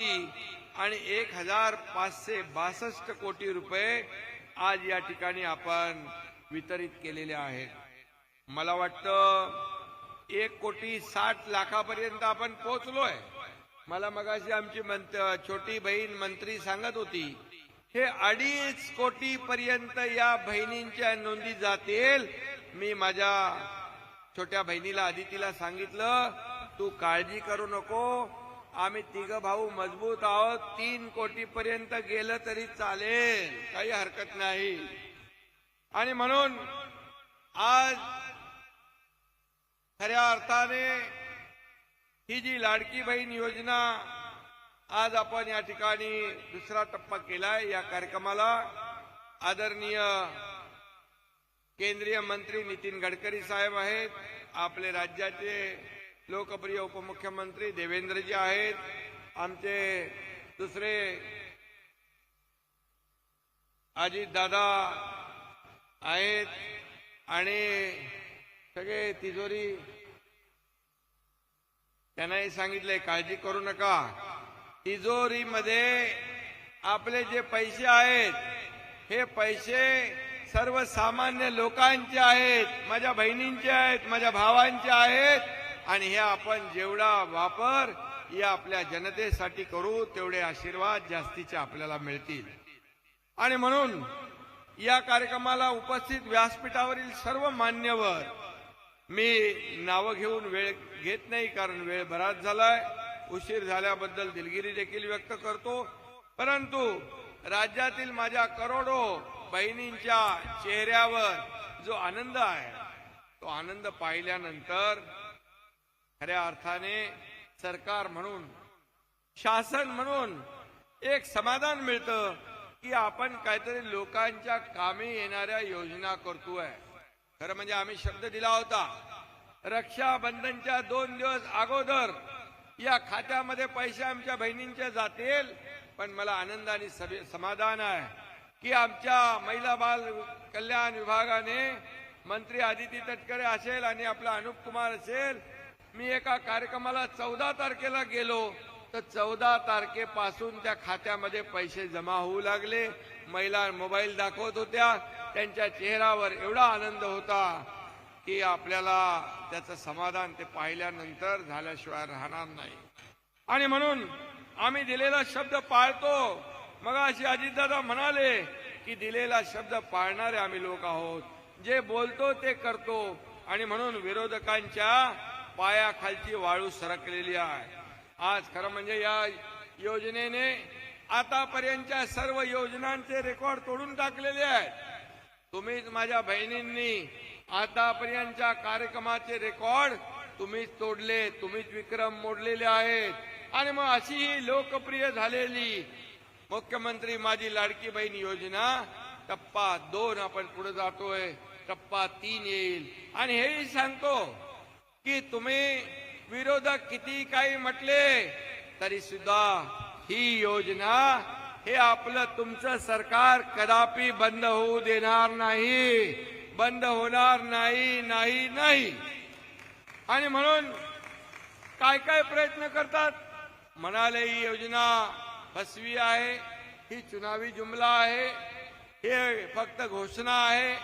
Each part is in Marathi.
आणि एक हजार पाचशे बासष्ट कोटी रुपये आज या ठिकाणी आपण वितरित केलेले आहेत. मला वाटतं एक कोटी साठ लाखापर्यंत आपण पोहोचलोय. मला मगाशी आमची छोटी बहीण मंत्री सांगत होती हे अडीच कोटी पर्यंत या बहिणींच्या नोंदी जातील. मी माझ्या छोट्या बहिणीला आदितीला सांगितलं तू काळजी करू नको आम्ही तिघ भाऊ मजबूत आहोत. तीन कोटी पर्यंत गेलं तरी चालेल. काही हरकत नाही. आणि म्हणून आज खऱ्या अर्थाने ही जी लाडकी बहीण योजना आज आपण या ठिकाणी दुसरा टप्पा केलाय या कार्यक्रमाला. आदरणीय केंद्रीय मंत्री नितीन गडकरी साहेब आहेत. आपले राज्याचे लोकप्रिय उपमुख्यमंत्री देवेंद्रजी आहेत. आमचे दुसरे अजित दादा आहेत आणि सगळे तिजोरी. त्यांनाही सांगितलंय काळजी करू नका. तिजोरीमध्ये आपले जे पैसे आहेत हे पैसे सर्वसामान्य लोकांचे आहेत. माझ्या बहिणींचे आहेत माझ्या भावांचे आहेत. आणि हे आपण जेवढा वापर या आपल्या जनतेसाठी करू तेवढे आशीर्वाद जास्तीचे आपल्याला मिळतील. आणि म्हणून या कार्यक्रमाला उपस्थित व्यासपीठावरील सर्व मान्यवर मी नावं घेऊन वेळ घेत नाही कारण वेळ बराच झालाय. उशीर झाल्याबद्दल दिलगिरी देखील व्यक्त करतो. परंतु राज्यातील माझ्या करोडो बहिणींच्या चेहऱ्यावर जो आनंद आहे तो आनंद पाहिल्यानंतर खऱ्या अर्थाने सरकार म्हणून शासन म्हणून एक समाधान मिळतं की आपण काहीतरी लोकांच्या कामी येणाऱ्या योजना करतोय. खरं म्हणजे आम्ही शब्द दिला होता रक्षाबंधनच्या दोन दिवस अगोदर या खात्यामध्ये पैसे आमच्या बहिणींच्या जातील पण मला आनंद आणि समाधान आहे की आमच्या महिला बाल कल्याण विभागाने मंत्री आदिती तटकरे असेल आणि आपला अनुप कुमार असेल मी एका कार्यक्रमाला चौदा तारखेला गेलो. तर चौदा तारखेपासून त्या खात्यामध्ये पैसे जमा होऊ लागले. महिला मोबाईल दाखवत होत्या. त्यांच्या चेहऱ्यावर एवढा आनंद होता की आपल्याला त्याचं समाधान ते पाहिल्यानंतर झाल्याशिवाय राहणार नाही. आणि म्हणून आम्ही दिलेला शब्द पाळतो. मग अशी अजितदादा म्हणाले की दिलेला शब्द पाळणारे आम्ही लोक आहोत. जे बोलतो ते करतो. आणि म्हणून विरोधकांच्या पायाखालची वाळू सरकलेली आहे. आज खरं म्हणजे या योजनेने आतापर्यंतच्या सर्व योजनांचे रेकॉर्ड तोडून टाकलेले आहेत. तुम्हीच माझ्या बहिणींनी आतापर्यंतच्या कार्यक्रमाचे रेकॉर्ड तुम्हीच तोडले तुम्हीच विक्रम मोडलेले आहेत. आणि मग अशी ही लोकप्रिय झालेली मुख्यमंत्री माझी लाडकी बहीण योजना टप्पा दोन आपण पुढे जातोय टप्पा तीन येईल. आणि हेही सांगतो की तुम्ही विरोधक किती काही म्हटले तरी सुद्धा ही योजना हे आपलं तुमचं सरकार कदापि बंद होऊ देणार नाही. बंद होणार नाही नाही नाही. आणि म्हणून काय काय प्रयत्न करतात? म्हणाले ही योजना फसवी आहे ही चुनावी जुमला आहे हे फक्त घोषणा आहे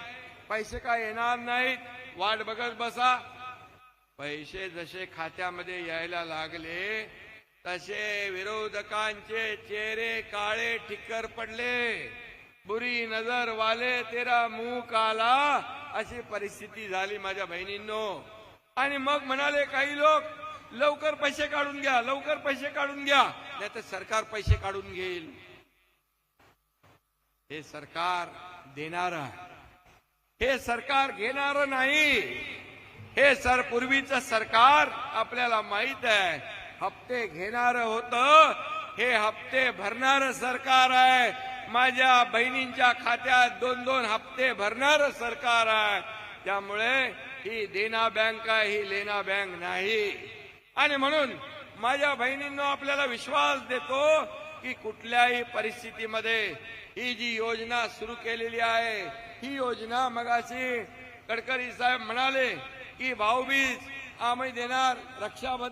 पैसे काय येणार नाहीत वाट बघत बसा. पैसे जसे खात्यामध्ये यायला लागले तसे विरोधकांचे चेहरे काळे ठिक्कर पडले. बुरी नजर वाले तेरा मुंह काला अशी परिस्थिती झाली माझ्या बहिणींनो. आणि मग म्हणाले काही लोक लवकर पैसे काढून घ्या लवकर पैसे काढून घ्या. नाही तर सरकार पैसे काढून घेईल. हे सरकार देणार हे सरकार घेणार नाही. हे सर पूर्वीचं सरकार आपल्याला माहीत आहे. हप्ते घेणार होत हे हप्ते भरणार सरकार आहे. माझ्या बहिणींच्या खात्यात दोन दोन हप्ते भरणार सरकार आहे. त्यामुळे ही देना बँक आहे ही लेना बँक नाही. आणि म्हणून माझ्या बहिणींनो आपल्याला विश्वास देतो की कुठल्याही परिस्थितीमध्ये ही जी योजना सुरू केलेली आहे ही योजना मगाशी गडकरी साहेब म्हणाले की भाऊबीज आम्ही देणार रक्षाबंधन.